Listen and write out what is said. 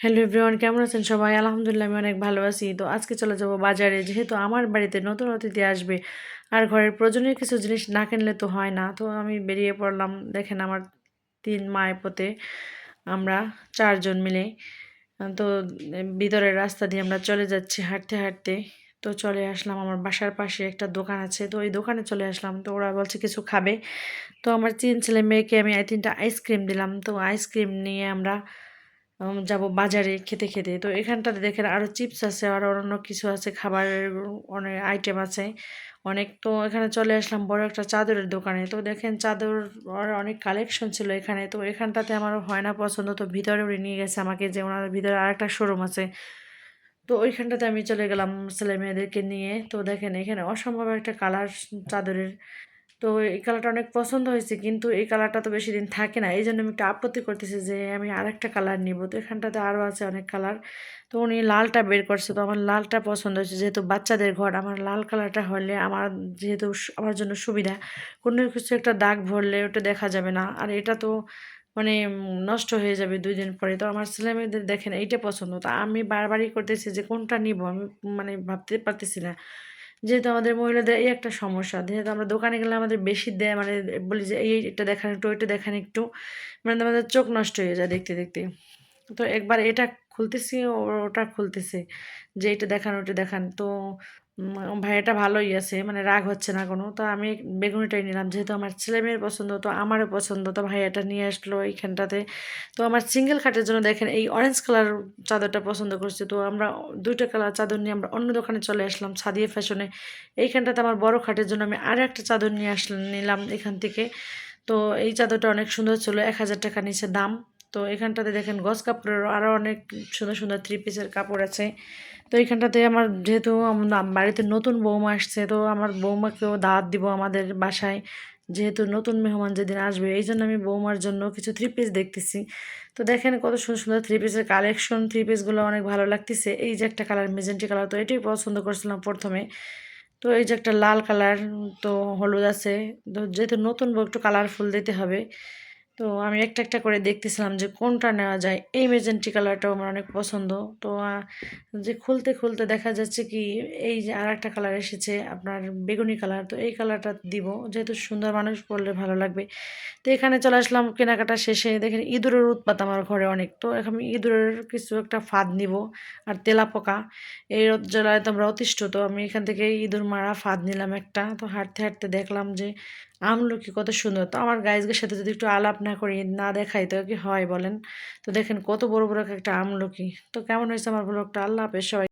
Hello everyone, কেমন আছেন সবাই? আলহামদুলিল্লাহ আমি অনেক ভালো আছি। তো আজকে চলে যাব বাজারে। যেহেতু আমার বাড়িতে নতুন অতিথি আসবে আর ঘরের প্রয়োজনীয় কিছু জিনিস না কিনলে তো হয় না, তো আমি বেরিয়ে পড়লাম। দেখেন আমার তিন মায়ের পথে আমরা চারজন মিলে। তো ভিতরের রাস্তা দিয়ে আমরা চলে যাচ্ছি হাঁটতে হাঁটতে। তো চলে আসলাম আমার বাসার পাশে একটা দোকান আছে। তো ওই দোকানে চলে আসলাম। তো ওরা বলছে কিছু খাবে। তো আমার তিন ছেলে মেয়েকে আমি তিনটা আইসক্রিম দিলাম। তো আইসক্রিম নিয়ে আমরা যাব বাজারে খেতে খেতে। তো এখানটাতে দেখেন আরও চিপস আছে, আর অন্য কিছু আছে খাবারের অনেক আইটেম আছে। অনেক, তো এখানে চলে আসলাম বড় একটা চাদরের দোকানে। তো দেখেন চাদর অনেক কালেকশন ছিল এখানে। তো এখানটাতে আমার হয় না পছন্দ, তো ভিতরে উড়ে নিয়ে গেছে আমাকে যে ওনার ভিতরে আর একটা শোরুম আছে। তো ওইখানটাতে আমি চলে গেলাম ছেলে মেয়েদেরকে নিয়ে। তো দেখেন এখানে অসম্ভব একটা কালার চাদরের তো এই কালারটা অনেক পছন্দ হয়েছে, কিন্তু এই কালারটা তো বেশি দিন থাকে না। এই জন্য আমি একটু আপত্তি করতেছি যে আমি আরেকটা কালার নিব। তো এখানটাতে আরও আছে অনেক কালার। তো উনি লালটা বের করছে, তো আমার লালটা পছন্দ হয়েছে। যেহেতু বাচ্চাদের ঘর, আমার লাল কালারটা হলে আমার যেহেতু আমার জন্য সুবিধা। কোনো কিছু একটা দাগ ভরলে ওটা দেখা যাবে না। আর এটা তো মানে নষ্ট হয়ে যাবে দুই দিন পরে। তো আমার ছেলে মেয়েদের দেখেন এইটা পছন্দ। তো আমি বারবারই করতেছি যে কোনটা নিব? আমি মানে ভাবতে পারতেছি না। যেহেতু আমাদের মহিলাদের এই একটা সমস্যা, যেহেতু আমরা দোকানে গেলে আমাদের বেশি দেয় মানে বলি যে এই এটা দেখান একটু, ওইটা দেখান একটু মানে আমাদের চোখ নষ্ট হয়ে যায় দেখতে দেখতে। তো একবার এটা খুলতেছি ওটা খুলতেছে যে এটা দেখান ওটা দেখান। তো ভাইয়াটা ভালোই আছে মানে রাগ হচ্ছে না কোনো। তো আমি বেগুনিটাই নিলাম, যেহেতু আমার ছেলে মেয়ের পছন্দ, তো আমারও পছন্দ, তো ভাইয়াটা নিয়ে আসলো এইখানটাতে। তো আমার সিঙ্গেল খাটের জন্য দেখেন, এই অরেঞ্জ কালার চাদরটা পছন্দ করছে। তো আমরা দুইটা কালার চাদর নিয়ে আমরা অন্য দোকানে চলে আসলাম, সাদিয়ে ফ্যাশনে এইখানটাতে আমার বড় খাটের জন্য আমি আর একটা চাদর নিয়ে আসলাম, নিলাম এখান থেকে। তো এই চাদরটা অনেক সুন্দর ছিল, এক হাজার টাকা নিচে দাম। তো এখানটাতে দেখেন গজ কাপড়ের আরও অনেক সুন্দর সুন্দর থ্রি পিসের কাপড় আছে। তো এখানটাতে আমার যেহেতু বাড়িতে নতুন বৌমা আসছে, তো আমার বৌমাকেও দাওয়াত দিব আমাদের বাসায়। যেহেতু নতুন মেহমান যেদিন আসবে এই জন্য আমি বৌমার জন্য কিছু থ্রি পিস দেখতেছি। তো দেখেন কত সুন্দর সুন্দর থ্রি পিসের কালেকশন থ্রি পিসগুলো অনেক ভালো লাগতেছে। এই যে একটা কালার মেজেন্টি কালার তো এটাই পছন্দ করছিলাম প্রথমে। তো এই যে একটা লাল কালার তো হলুদ আছে। তো যেহেতু নতুন বউ, একটু কালারফুল দিতে হবে। তো আমি একটা একটা করে দেখতেছিলাম যে কোনটা নেওয়া যায়। এই মেজেন্টি কালারটাও আমার অনেক পছন্দ। তো যে খুলতে খুলতে দেখা যাচ্ছে কি, এই যে আর একটা কালার এসেছে আপনার বেগুনি কালার। তো এই কালারটা দিব। যেহেতু সুন্দর মানুষ পরলে ভালো লাগবে। তো এখানে চলে আসলাম কেনাকাটা শেষে। দেখেন ইঁদুরের উৎপাত আমার ঘরে অনেক। তো এখন ইঁদুরের কিছু একটা ফাঁদ নিব আর তেলা পোকা এই জেলায় তো আমরা অতিষ্ঠ। তো আমি এখান থেকে ইঁদুর মারা ফাঁদ নিলাম একটা। তো হাঁটতে হাঁটতে দেখলাম যে আমলকি কত সুন্দর। তো আমার গাইজদের সাথে যদি একটু আলাপ না করি, না দেখাই তো কি হয় বলেন? তো দেখেন কত বড় বড় একটা আমলকি। তো কেমন হয়েছে আমার ব্লগটা? আল্লাহ হাফেজ সবাই।